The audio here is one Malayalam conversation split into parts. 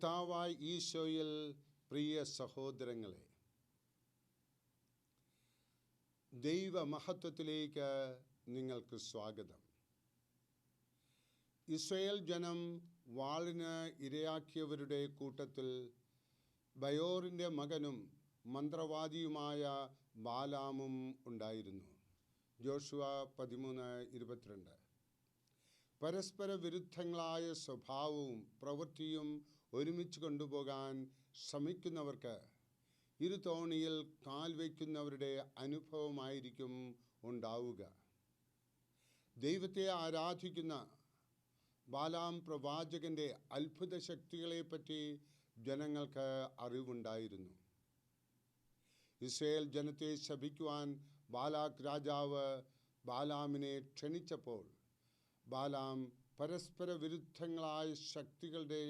കർത്താവായ ഈശോയിൽ പ്രിയ സഹോദരങ്ങളെ ദൈവമഹത്വത്തിലേക്ക് നിങ്ങൾക്ക് സ്വാഗതം. ഇസ്രയേൽ ജനം വാളിന് ഇരയാക്കിയവരുടെ കൂട്ടത്തിൽ ബയോറിന്റെ മകനും മന്ത്രവാദിയുമായ ബാലാമും ഉണ്ടായിരുന്നു. ജോഷുവ പതിമൂന്ന് ഇരുപത്തിരണ്ട്. പരസ്പര വിരുദ്ധങ്ങളായ സ്വഭാവവും പ്രവൃത്തിയും ഒരുമിച്ച് കൊണ്ടുപോകാൻ ശ്രമിക്കുന്നവർക്ക് ഇരുതോണിയിൽ കാൽ വയ്ക്കുന്നവരുടെ അനുഭവമായിരിക്കും ഉണ്ടാവുക. ദൈവത്തെ ആരാധിക്കുന്ന ബാലാം പ്രവാചകന്റെ അത്ഭുത ശക്തികളെപ്പറ്റി ജനങ്ങൾക്ക് അറിവുണ്ടായിരുന്നു. ഇസ്രയേൽ ജനത്തെ ശപിക്കുവാൻ ബാലാക് രാജാവ് ബാലാമിനെ ക്ഷണിച്ചപ്പോൾ ബാലാം പരസ്പര വിരുദ്ധങ്ങളായ ശക്തികളുടെ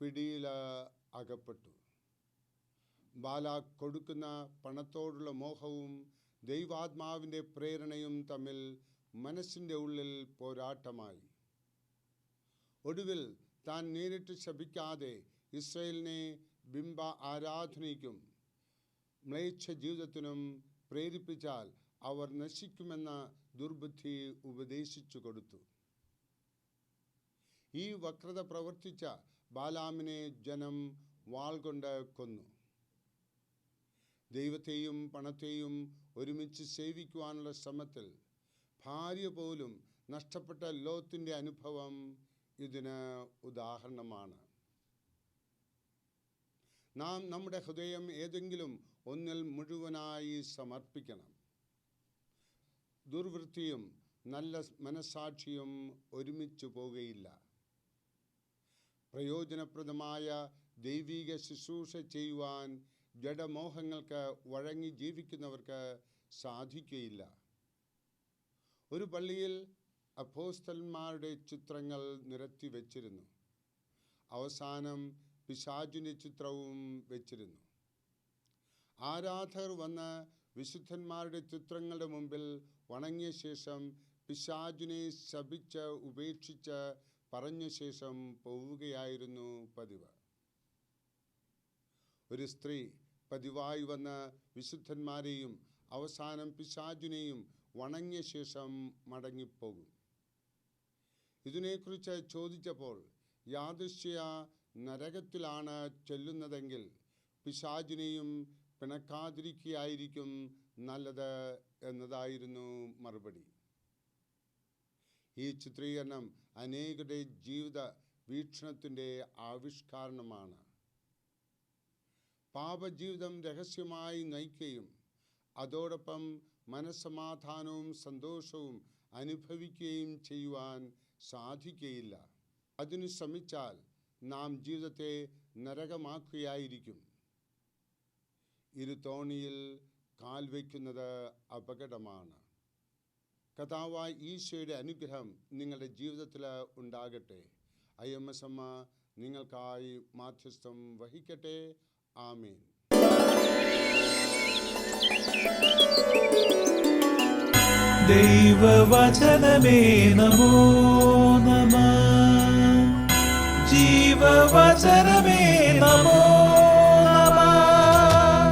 പിടിയിൽ അകപ്പെട്ടു. ബാല കൊടുക്കുന്ന പണത്തോടുള്ള മോഹവും ദൈവാത്മാവിന്റെ പ്രേരണയും തമ്മിൽ മനസ്സിന്റെ ഉള്ളിൽ പോരാട്ടമായി. ഒടുവിൽ താൻ നേരിട്ട് ശപിക്കാതെ ഇസ്രയേലിനെ ബിംബ ആരാധനയ്ക്കും മ്ലേച്ഛ ജീവിതത്തിനും പ്രേരിപ്പിച്ചാൽ അവർ നശിക്കുമെന്ന ദുർബുദ്ധി ഉപദേശിച്ചു കൊടുത്തു. ഈ വക്രത പ്രവർത്തിച്ച ബാലാമിനെ ജനം വാൾ കൊണ്ട് കൊന്നു. ദൈവത്തെയും പണത്തെയും ഒരുമിച്ച് സേവിക്കുവാനുള്ള ശ്രമത്തിൽ ഭാര്യ പോലും നഷ്ടപ്പെട്ട ലോത്തിന്റെ അനുഭവം ഇതിന് ഉദാഹരണമാണ്. നാം നമ്മുടെ ഹൃദയം ഏതെങ്കിലും ഒന്നിൽ മുഴുവനായി സമർപ്പിക്കണം. ദുർവൃത്തിയും നല്ല മനസാക്ഷിയും ഒരുമിച്ച് പോകുകയില്ല പ്രയോജനപ്രദമായ ദൈവീക ശുശ്രൂഷ ചെയ്യുവാൻ ജഡമോഹങ്ങൾക്ക് വഴങ്ങി ജീവിക്കുന്നവർക്ക് സാധിക്കുകയില്ല ഒരു പള്ളിയിൽ അപ്പോസ്തലന്മാരുടെ ചിത്രങ്ങൾ നിരത്തി വച്ചിരുന്നു. അവസാനം പിശാചിന്റെ ചിത്രവും വച്ചിരുന്നു. ആരാധകർ വന്ന് വിശുദ്ധന്മാരുടെ ചിത്രങ്ങളുടെ മുമ്പിൽ വണങ്ങിയ ശേഷം പിശാചിനെ ശപിച്ച് ഉപേക്ഷിച്ച് പറഞ്ഞ ശേഷം പോവുകയായിരുന്നു പതിവ്. ഒരു സ്ത്രീ പതിവായി വന്ന വിശുദ്ധന്മാരെയും അവസാനം പിശാചിനെയും വണങ്ങിയ ശേഷം മടങ്ങിപ്പോകും. ഇതിനെക്കുറിച്ച് ചോദിച്ചപ്പോൾ യാദൃശ്യ നരകത്തിലാണ് ചെല്ലുന്നതെങ്കിൽ പിശാചിനെയും പിണക്കാതിരിക്കുകയായിരിക്കും നല്ലത് എന്നതായിരുന്നു മറുപടി. ഈ ചിത്രീകരണം അനേകരുടെ ജീവിത വീക്ഷണത്തിന്റെ ആവിഷ്കാരണമാണ്. പാപജീവിതം രഹസ്യമായി നയിക്കുകയും അതോടൊപ്പം മനസ്സമാധാനവും സന്തോഷവും അനുഭവിക്കുകയും ചെയ്യുവാൻ സാധിക്കുകയില്ല. അതിനു ശ്രമിച്ചാൽ നാം ജീവിതത്തെ നരകമാക്കുകയായിരിക്കും. ഇരുതോണിയിൽ കാൽവയ്ക്കുന്നത് കാൽ വയ്ക്കുന്നത് അപകടമാണ്. കഥാവായ ഈശോയുടെ അനുഗ്രഹം നിങ്ങളുടെ ജീവിതത്തിൽ ഉണ്ടാകട്ടെ. ഐ എം എസ് അമ്മ നിങ്ങൾക്കായി മാധ്യസ്ഥം വഹിക്കട്ടെ. ആമീൻ. ദൈവവചനമേ നമോ നമ. ജീവവചനമേ നമോ നമ